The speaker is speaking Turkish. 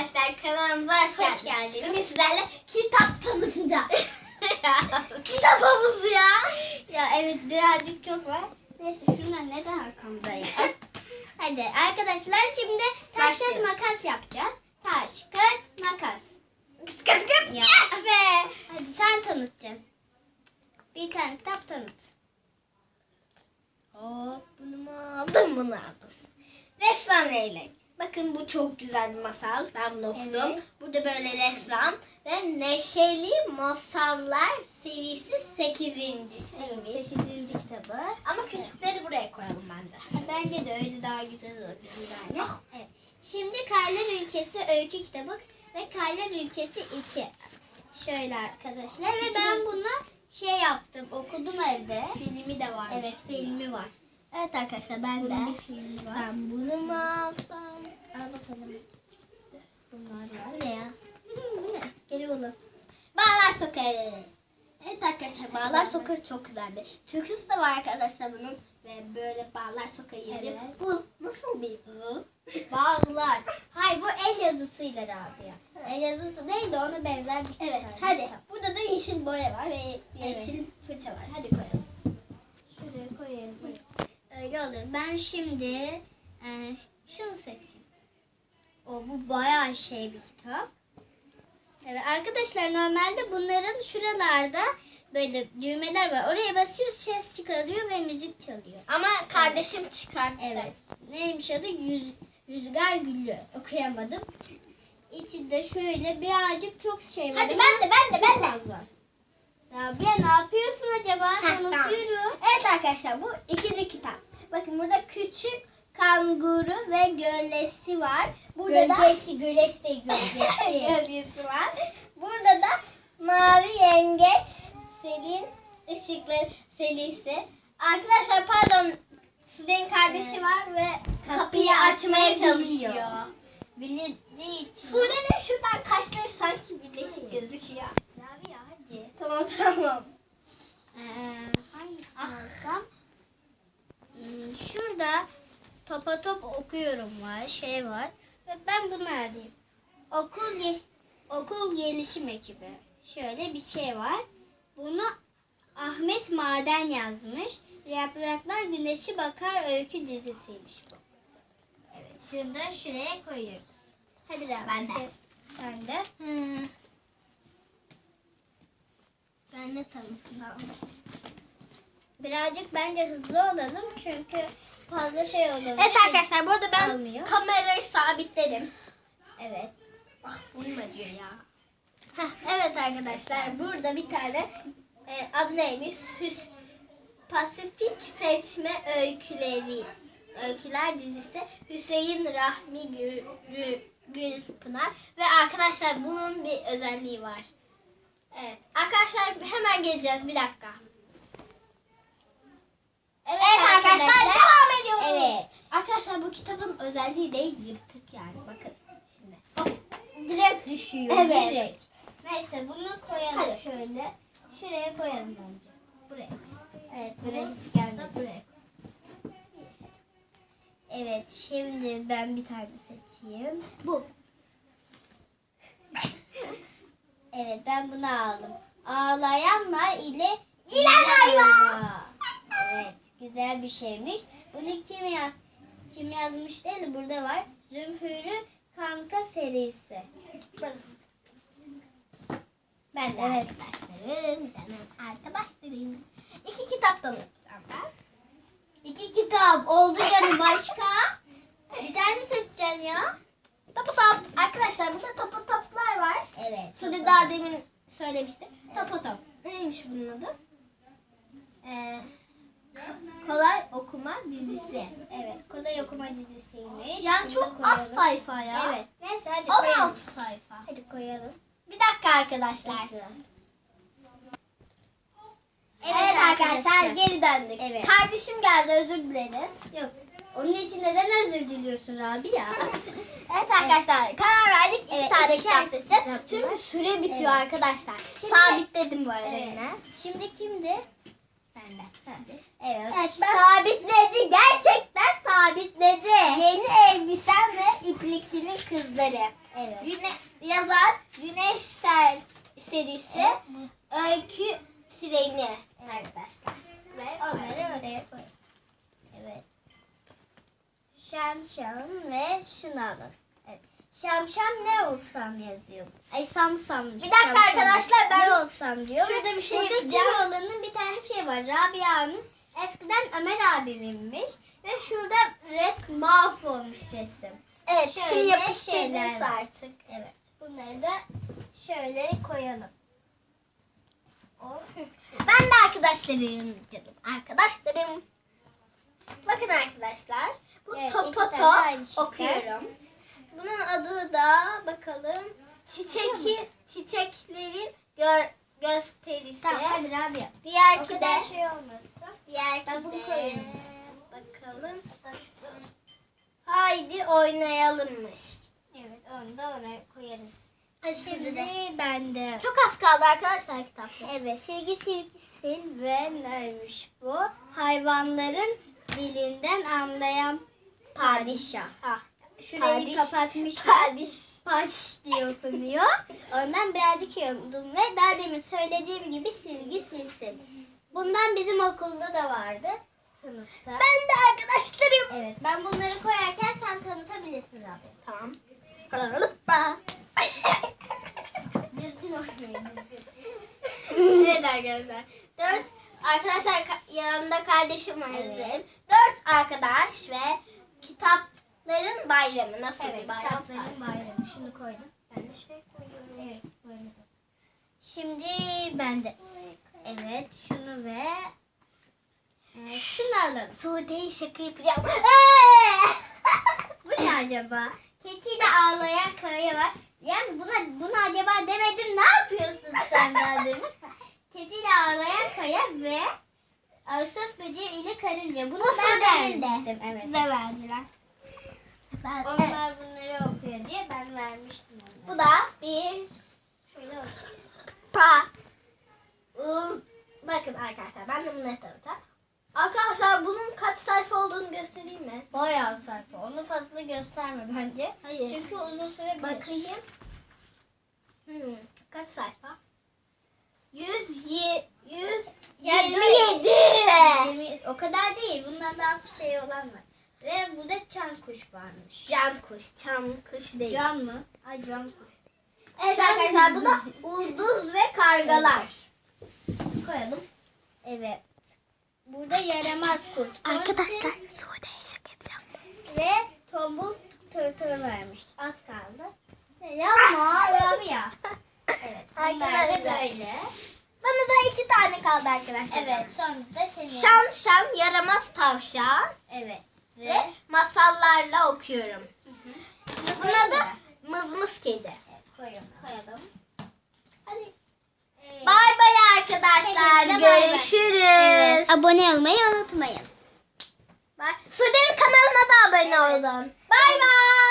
arkadaşlar kanalımıza hoş, Hoş geldiniz. Bugün sizlerle kitap tanıtacağız. kitap havuzu ya. Ya evet birazcık çok var. Neyse şunlar neden arkamda ya? Hadi arkadaşlar şimdi taş kağıt Başlayalım. makas yapacağız. Taş kağıt makas. Kıt kıt kıt. Ya. Yes be. Hadi sen tanıtacaksın. Bir tane kitap tanıt. Hop bunu mu aldım bunu aldım. Ressam Leylek. Bakın bu çok güzel bir masal. Ben bunu okudum. Evet. Burada böyle ressam ve Neşeli Masallar serisi 8. Evet, sekizinci kitabı. Ama küçükleri buraya koyalım bence. Bence de öyle daha güzel olur. Yani. Ah. Evet. Şimdi Karlar Ülkesi öykü kitabı ve Karlar Ülkesi 2. Şöyle arkadaşlar ve ben bunu şey yaptım okudum evde. Filmi de var. Evet filmi var. Evet arkadaşlar ben Bunun de. Ben bunu mu alsam? Al bakalım. Bunlar var. Ne ya? Bu ne? Gel oğlum. Bağlar sokarı. Evet arkadaşlar Bağlar Sokağı çok güzel bir türküsü de var arkadaşlar bunun. Ve böyle Bağlar Sokağı yazıyor. Evet. Bu nasıl bir hı? Bağlar. Hay bu el yazısıyla Rabia. El yazısı değil de ona benzer bir şey. Evet var. hadi. Burada da yeşil boya var ve Evet. yeşil fırça var. Hadi koyalım. Şuraya koyayım. Öyle olur. Ben şimdi e, şunu seçeyim. O bu bayağı şey bir kitap. Evet arkadaşlar normalde bunların şuralarda böyle düğmeler var. Oraya basıyoruz ses çıkarıyor ve müzik çalıyor. Ama kardeşim çıkarttı. Evet. Neymiş adı? Yüz, Rüzgar Gülü. Okuyamadım. İçinde şöyle birazcık çok şey var. Hadi ben de ben de ben de. var. Rabia ne yapıyorsun acaba? Heh, Ben tamam. unutuyorum. Evet arkadaşlar bu ikili kitap. Bakın burada küçük kanguru ve gölesi var. Burada da Gölgesi, gölesi de gölgesi. gölgesi var. Burada da mavi yengeç Selin ışıkları serisi. Arkadaşlar pardon Sude'nin kardeşi var ve kapıyı açmaya çalışıyor. Bildiği için. Sude'nin şuradan kaşları sanki birleşik gözüküyor. Rabia hadi. Tamam tamam. Ee, hangisini alsam? Hmm, şurada topa top okuyorum var, şey var. Ve ben bunu alayım. Okul ge- okul gelişim ekibi. Şöyle bir şey var. Bunu Ahmet Maden yazmış. Yapraklar Güneşi Bakar öykü dizisiymiş bu. Evet, şunu da şuraya koyuyoruz. Hadi Rabia. Ben de. sen- de. Ben ne tanıtacağım? Birazcık bence hızlı olalım çünkü fazla şey olur. Evet arkadaşlar bu arada ben Almıyor. kamerayı sabitledim. Evet. Ah boyum acıyor ya. Heh, evet arkadaşlar burada bir tane e, adı neymiş? Hüs Pasifik Seçme Öyküleri. Öyküler dizisi Hüseyin Rahmi Gül, Gül- Gülpınar ve arkadaşlar bunun bir özelliği var. Evet arkadaşlar hemen geleceğiz bir dakika. Evet, Evet arkadaşlar, devam ediyoruz. Evet. Arkadaşlar bu kitabın özelliği değil yırtık yani bakın şimdi. Hop. Direkt düşüyor. Evet. Direkt. Neyse bunu koyalım Hadi. şöyle. Şuraya koyalım bence. Buraya. Evet buraya da buraya. Evet şimdi ben bir tane seçeyim. Bu. evet ben bunu aldım. Ağlayanlar ile İlen hayvan. Evet güzel bir şeymiş. Bunu kim ya kim yazmış değil de burada var. Zümhürü Kanka serisi. Ben de Evet. arkadaşlarım, benim arkadaşlarım. İki kitap tanıtacağım ben. İki kitap oldu canım başka. bir tane seçeceksin ya. Topu top. Arkadaşlar burada topu toplar var. Evet. Sude daha demin söylemişti. Topu top. Neymiş bunun adı? Ee, kolay okuma dizisi. Evet. Kolay okuma dizisiymiş. Yani Bunu çok da az koyalım. sayfa ya. Evet. Neyse hadi koyalım. 16 sayfa. Hadi koyalım. Bir dakika arkadaşlar. Evet, Evet, arkadaşlar, geri döndük. Evet. Kardeşim geldi özür dileriz. Yok. Onun için neden özür diliyorsun Rabia? Evet arkadaşlar karar verdik iki Evet, tane kitap seçeceğiz. Çünkü süre bitiyor Evet. arkadaşlar. Şimdi- Sabitledim bu arada Evet. yine. Şimdi kimdi? Evet. Evet, ben- Sabitledi. Gerçekten sabitledi. Yeni elbisem ve iplikçinin kızları. Evet. Güne yazar Güneş Ser serisi Öykü Sirenir arkadaşlar. Ve Onları oraya koy. Evet. Şan şan ve şunu alın. Evet. Şam şam ne olsam yazıyor. Ay sam sam. Bir dakika arkadaşlar, ben ne olsam diyor. şurada bir şey Burada yapacağım. Keloğlan'ın bir tane şey var. Rabia'nın eskiden Ömer abiminmiş. Ve şurada resim mahvolmuş resim. Evet Şöyle yapıştırdıysa var. artık. Evet. Bunları da şöyle koyalım. Ben de arkadaşlarım canım. Arkadaşlarım. Bakın arkadaşlar. Bu Evet, Topoto okuyorum. Bunun adı da bakalım. Çiçeki, çiçeklerin gör, gösterisi. Tamam hadi Rabia. O Diğerki de şey olmasın. diğerki Ben bunu de koyuyorum. bakalım. Haydi oynayalımmış. Evet onu da oraya koyarız. Hadi Şimdi şimdi de. bende. Çok az kaldı arkadaşlar kitapta. Evet silgi silgi sil ve neymiş bu? Hayvanların dilinden anlayan padişah. Ah, Şurayı Padiş. kapatmışlar. Padiş. Padiş diye okunuyor. Ondan birazcık yordum ve daha demin söylediğim gibi silgi silsin. Bundan bizim okulda da vardı. Sınıfta. Ben de arkadaşlarım. Evet ben bunları koyarken sen tanıtabilirsin abi. Tamam. Düzgün oynayın düzgün. evet arkadaşlar. Dört arkadaşlar ka- yanında kardeşim var Evet. Dört arkadaş ve kitapların bayramı. Nasıl Evet bir bayram? kitapların bayramı. Şunu koydum. Ben de şey koyuyorum. Evet de. Şimdi ben de. Evet şunu ve e, şunu alalım. Sude'yi şaka yapacağım. Bu ne acaba? Keçiyle ağlayan kaya var. Yani buna bunu acaba demedim. Ne yapıyorsun sen daha demin? Keçiyle ağlayan kaya ve Ağustos böceği ile karınca. Bunu Bu ben vermiştim. Evet. Bize verdiler. Ben, evet. Onlar bunları okuyor diye ben vermiştim onları. Bu da bir Şöyle olsun. pa. Um, bakın arkadaşlar ben de bunları tanıtacağım. Arkadaşlar bunun kaç sayfa olduğunu göstereyim mi? Bayağı sayfa. Onu fazla gösterme bence. Hayır. Çünkü uzun süre Bakayım. Hmm, kaç sayfa? 100 ye, 100 Ya 27. Yemin- O kadar değil. Bundan daha bir şey olan var. Ve bu da çan kuş varmış. Can kuş, çam kuş değil. Can mı? Ay can kuş. evet arkadaşlar bu da ulduz ve kargalar. Koyalım. Evet. Burada yaramaz kurt. Arkadaşlar Sude'ye şaka yapacağım. Ve tombul tırtıl vermiş. Az kaldı. Yapma Rabia. Evet. Bunlar da Arkadaşlar. böyle. Bana da iki tane kaldı arkadaşlar. Evet. Sonra da senin. Şan şan yaramaz tavşan Evet. Ve ve masallarla okuyorum. Bunu Buna koyalım da mı? mızmız kedi. Koyalım. Koyalım. Hadi. Evet. Bay bay arkadaşlar. Görüşürüz. Evet, Abone olmayı unutmayın. Bye. Sude'nin kanalına da abone olun. Bay bay.